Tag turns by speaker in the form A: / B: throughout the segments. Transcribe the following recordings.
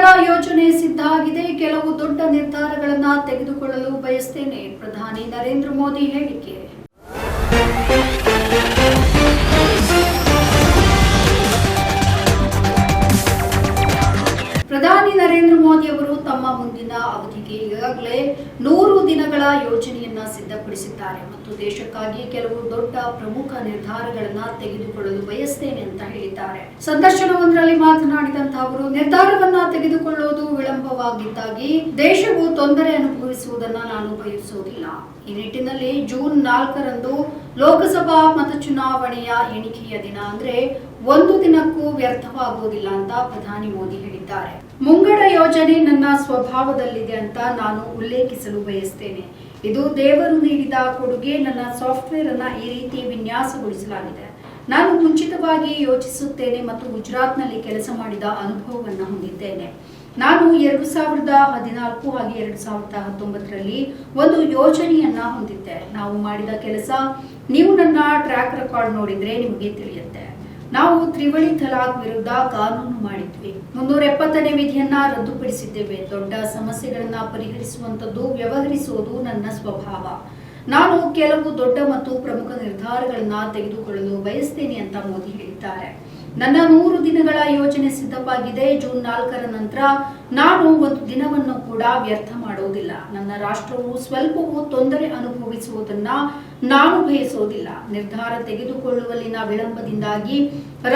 A: ದಿನಗಳ ಯೋಜನೆ ಸಿದ್ಧ ಆಗಿದೆ. ಕೆಲವು ದೊಡ್ಡ ನಿರ್ಧಾರಗಳನ್ನ ತೆಗೆದುಕೊಳ್ಳಲು ಬಯಸ್ತೇನೆ. ಪ್ರಧಾನಿ ನರೇಂದ್ರ ಮೋದಿ ಹೇಳಿಕೆ. ಪ್ರಧಾನಿ ನರೇಂದ್ರ ಮೋದಿ ಅವರು ತಮ್ಮ ಮುಂದಿನ ಅವಧಿಗೆ ಈಗಾಗಲೇ ನೂರು ದಿನಗಳ ಯೋಜನೆಯನ್ನ ಸಿದ್ಧಪಡಿಸಿದ್ದಾರೆ. ಮತ್ತು ದೇಶಕ್ಕಾಗಿ ಕೆಲವು ದೊಡ್ಡ ಪ್ರಮುಖ ನಿರ್ಧಾರಗಳನ್ನ ತೆಗೆದುಕೊಳ್ಳಲು ಬಯಸ್ತೇನೆ ಅಂತ ಹೇಳಿದ್ದಾರೆ. ಸಂದರ್ಶನವೊಂದರಲ್ಲಿ ಅವರು ನಿರ್ಧಾರವನ್ನ ತೆಗೆದುಕೊಳ್ಳುವುದು ವಿಳಂಬವಾಗಿದ್ದಾಗಿ ದೇಶವು ತೊಂದರೆ ಅನುಭವಿಸುವುದನ್ನ ನಾನು ಬಯಸುವುದಿಲ್ಲ. ಈ ನಿಟ್ಟಿನಲ್ಲಿ ಜೂನ್ ನಾಲ್ಕರಂದು ಲೋಕಸಭಾ ಮತಚುನಾವಣೆಯ ಎಣಿಕೆಯ ದಿನ ಅಂದ್ರೆ ಒಂದು ದಿನಕ್ಕೂ ವ್ಯರ್ಥವಾಗುವುದಿಲ್ಲ ಅಂತ ಪ್ರಧಾನಿ ಮೋದಿ ಹೇಳಿದ್ದಾರೆ. ಮುಂಗಡ ಯೋಜನೆ ನನ್ನ ಸ್ವಭಾವದಲ್ಲಿದೆ ಅಂತ ನಾನು ಉಲ್ಲೇಖಿಸಲು ಬಯಸ್ತೇನೆ. ಇದು ದೇವರು ನೀಡಿದ ಕೊಡುಗೆ ನನ್ನ ಸಾಫ್ಟ್ವೇರ್ ಅನ್ನ ಈ ರೀತಿ ವಿನ್ಯಾಸಗೊಳಿಸಲಾಗಿದೆ. ನಾನು ಮುಂಚಿತವಾಗಿ ಯೋಚಿಸುತ್ತೇನೆ ಮತ್ತು ಗುಜರಾತ್ನಲ್ಲಿ ಕೆಲಸ ಮಾಡಿದ ಅನುಭವವನ್ನು ಹೊಂದಿದ್ದೇನೆ. ನಾನು ಎರಡು ಸಾವಿರದ ಹದಿನಾಲ್ಕು ಹಾಗೆ ಎರಡು ಸಾವಿರದ ಹತ್ತೊಂಬತ್ತರಲ್ಲಿ ಒಂದು ಯೋಜನೆಯನ್ನ ಹೊಂದಿದ್ದೆ. ನಾವು ಮಾಡಿದ ಕೆಲಸ ನೀವು ನನ್ನ ಟ್ರ್ಯಾಕ್ ರೆಕಾರ್ಡ್ ನೋಡಿದ್ರೆ ನಿಮಗೆ ತಿಳಿಯುತ್ತೆ. ನಾವು ತ್ರಿವಳಿ ತಲಾಖ್ ವಿರುದ್ಧ ಕಾನೂನು ಮಾಡಿದ್ವಿ. ಮುನ್ನೂರ ಎಪ್ಪತ್ತನೇ ವಿಧಿಯನ್ನ ರದ್ದುಪಡಿಸಿದ್ದೇವೆ. ದೊಡ್ಡ ಸಮಸ್ಯೆಗಳನ್ನ ಪರಿಹರಿಸುವಂತದ್ದು ವ್ಯವಹರಿಸುವುದು ನನ್ನ ಸ್ವಭಾವ. ನಾನು ಕೆಲವು ದೊಡ್ಡ ಮತ್ತು ಪ್ರಮುಖ ನಿರ್ಧಾರಗಳನ್ನ ತೆಗೆದುಕೊಳ್ಳಲು ಬಯಸ್ತೇನೆ ಅಂತ ಮೋದಿ ಹೇಳಿದ್ದಾರೆ. ನನ್ನ ಮೂರು ದಿನಗಳ ಯೋಜನೆ ಸಿದ್ಧವಾಗಿದೆ. ಜೂನ್ ನಾಲ್ಕರ ನಂತರ ನಾನು ಒಂದು ದಿನವನ್ನು ಕೂಡ ವ್ಯರ್ಥ ಮಾಡುವುದಿಲ್ಲ ನನ್ನ ರಾಷ್ಟ್ರವು ಸ್ವಲ್ಪವೂ ತೊಂದರೆ ಅನುಭವಿಸುವುದನ್ನ ನಾನು ಬಯಸೋದಿಲ್ಲ. ನಿರ್ಧಾರ ತೆಗೆದುಕೊಳ್ಳುವಲ್ಲಿನ ವಿಳಂಬದಿಂದಾಗಿ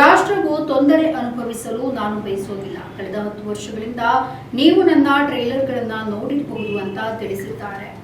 A: ರಾಷ್ಟ್ರವು ತೊಂದರೆ ಅನುಭವಿಸಲು ನಾನು ಬಯಸೋದಿಲ್ಲ. ಕಳೆದ ಹತ್ತು ವರ್ಷಗಳಿಂದ ನೀವು ನನ್ನ ಟ್ರೈಲರ್ಗಳನ್ನ ನೋಡಿರಬಹುದು ಅಂತ ತಿಳಿಸಿದ್ದಾರೆ.